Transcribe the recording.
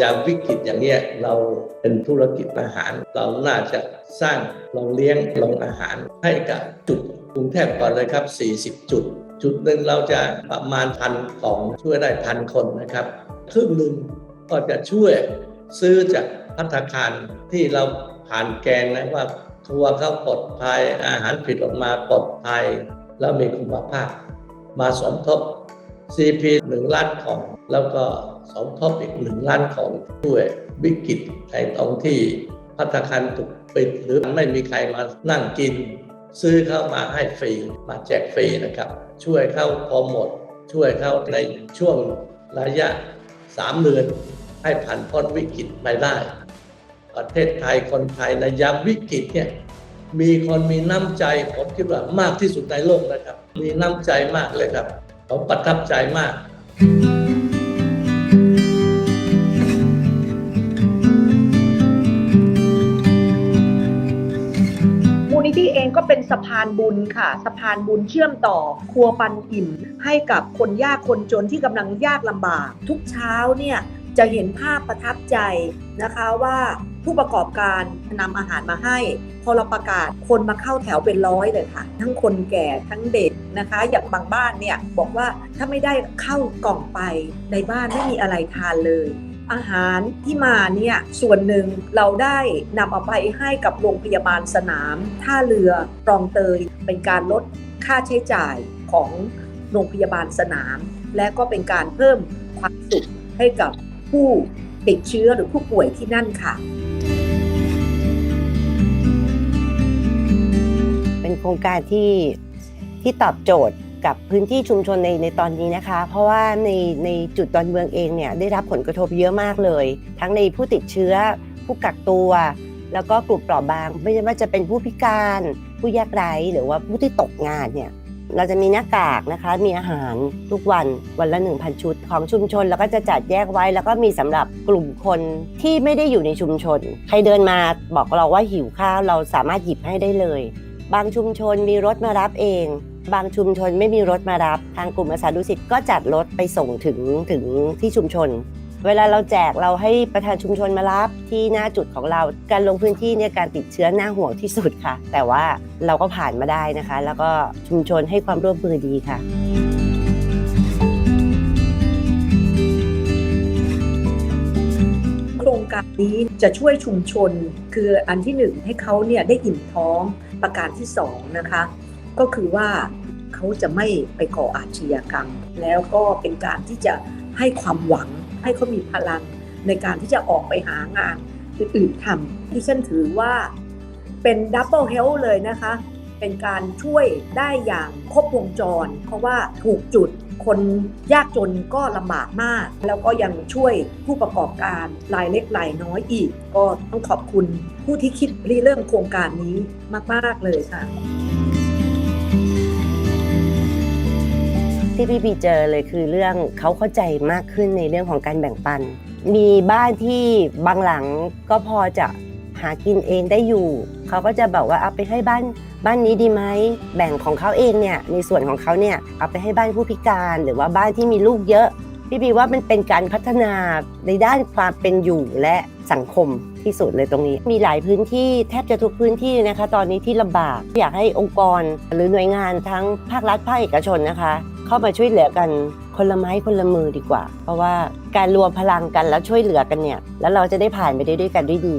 ยามวิกฤตอย่างเนี้ยเราเป็นธุรกิจอาหาร เราน่าจะสร้างโรงเลี้ยงโรงอาหารให้กับจุดกรุงเทพก่อนเลยครับ 40 จุด จุดหนึ่งเราจะประมาณพันของช่วยได้พันคนนะครับครึ่งหนึ่งก็จะช่วยซื้อจากพัตตาคารที่เราผ่านแกนนะว่าทัวร์เขาปลอดภัยอาหารผลิตออกมาปลอดภัยแล้วมีคุณภาพ มาสมทบ CP หนึ่งล้านของแล้วก็ สมทบอีกหนึ่งล้านของช่วยวิกฤตในตรงที่พัตตาคารถูกปิดหรือไม่มีใครมานั่งกิน ซื้อเข้ามาให้ฟรีมาแจกฟรีนะครับ ช่วยเข้าพอหมด ช่วยเข้าในช่วงระยะ 3 เดือน ให้ผ่านพ้นวิกฤตไปได้ ประเทศไทยคนไทยในยามวิกฤตเนี่ยมีคนมีน้ำใจผมคิดว่ามากที่สุดในโลกนะครับ มีน้ำใจมากเลยครับผมประทับใจมากมู ลนิธิเองก็เป็นสะพานบุญค่ะ สะพานบุญเชื่อมต่อ ครัวปันอิ่ม ให้กับคนยากคนจนที่กำลังยากลำบาก ทุกเช้าเนี่ยจะเห็นภาพประทับใจนะคะว่าผู้ประกอบการนำอาหารมาให้ พอเราประกาศคนมาเข้าแถวเป็นร้อยเลยค่ะ ทั้งคนแก่ทั้งเด็กนะคะ อย่างบางบ้านเนี่ยบอกว่าถ้าไม่ได้เข้ากล่องไปในบ้านไม่มีอะไรทานเลย อาหารที่มาเนี่ยส่วนหนึ่งเราได้นำเอาไปให้กับโรงพยาบาลสนาม ท่าเรือคลองเตย เป็นการลดค่าใช้จ่ายของโรงพยาบาลสนาม และก็เป็นการเพิ่มความสุขให้กับผู้ติดเชื้อหรือผู้ป่วยที่นั่นค่ะ เป็นโครงการที่ที่ตอบโจทย์ กับพื้นที่ชุมชนในในตอนนี้นะคะ เพราะว่าในในจุดดอนเมืองเองเนี่ยได้รับผลกระทบเยอะมากเลย ทั้งในผู้ติดเชื้อ ผู้กักตัว แล้วก็กลุ่มเปราะบาง ไม่ว่าจะเป็นผู้พิการ ผู้ยากไร้หรือว่าผู้ที่ตกงานเนี่ยเราจะมีหน้ากากนะคะ มีอาหารทุกวันวันละ 1,000 ชุด ของชุมชน แล้วก็จะจัดแยกไว้ แล้วก็มีสำหรับกลุ่มคนที่ไม่ได้อยู่ในชุมชน ใครเดินมาบอกเราว่าหิวข้าวเราสามารถหยิบให้ได้เลย บางชุมชนมีรถมารับเอง บางชุมชนไม่มีรถมารับ ทางกลุ่มอาสาดุสิตก็จัดรถไปส่งถึงถึงที่ชุมชน เวลาเราแจกเราให้ประธานชุมชนมารับที่หน้าจุดของเรา การลงพื้นที่เนี่ยการติดเชื้อหน้าห่วงที่สุดค่ะ แต่ว่าเราก็ผ่านมาได้นะคะ แล้วก็ชุมชนให้ความร่วมมือดีค่ะโครงการนี้จะช่วยชุมชนคืออันที่หนึ่งให้เขาเนี่ยได้อิ่มท้องประการที่สองนะคะ ก็คือว่าเขาจะไม่ไปก่ออาชญากรรม แล้วก็เป็นการที่จะให้ความหวัง ให้เขามีพลังในการที่จะออกไปหางานอื่นๆทำที่ฉันถือว่าเป็นดับเบิลเฮลเลยนะคะ เป็นการช่วยได้อย่างครบวงจร เพราะว่าถูกจุดคนยากจนก็ลำบากมาก แล้วก็ยังช่วยผู้ประกอบการรายเล็กรายน้อยอีก ก็ต้องขอบคุณผู้ที่คิดริเริ่มโครงการนี้มาก ๆ เลยค่ะ ที่พี่พีเจอเลยคือเรื่องเขาเข้าใจมากขึ้นในเรื่องของการแบ่งปัน มีบ้านที่บางหลังก็พอจะหากินเองได้อยู่ เขาก็จะบอกว่าเอาไปให้บ้านบ้านนี้ดีไหมแบ่งของเขาเองเนี่ยในส่วนของเขาเนี่ยเอาไปให้บ้านผู้พิการหรือว่าบ้านที่มีลูกเยอะ พี่บีว่ามันเป็นการพัฒนาในด้านความเป็นอยู่และสังคมที่สุดเลยตรงนี้ มีหลายพื้นที่แทบจะทุกพื้นที่นะคะ ตอนนี้ที่ลำบากอยากให้องค์กร หรือหน่วยงานทั้งภาครัฐภาคเอกชนนะคะ เข้ามาช่วยเหลือกันคนละไม้คนละมือดีกว่า เพราะว่าการรวมพลังกันแล้วช่วยเหลือกันเนี่ย แล้วเราจะได้ผ่านไปได้ด้วยกันด้วยดี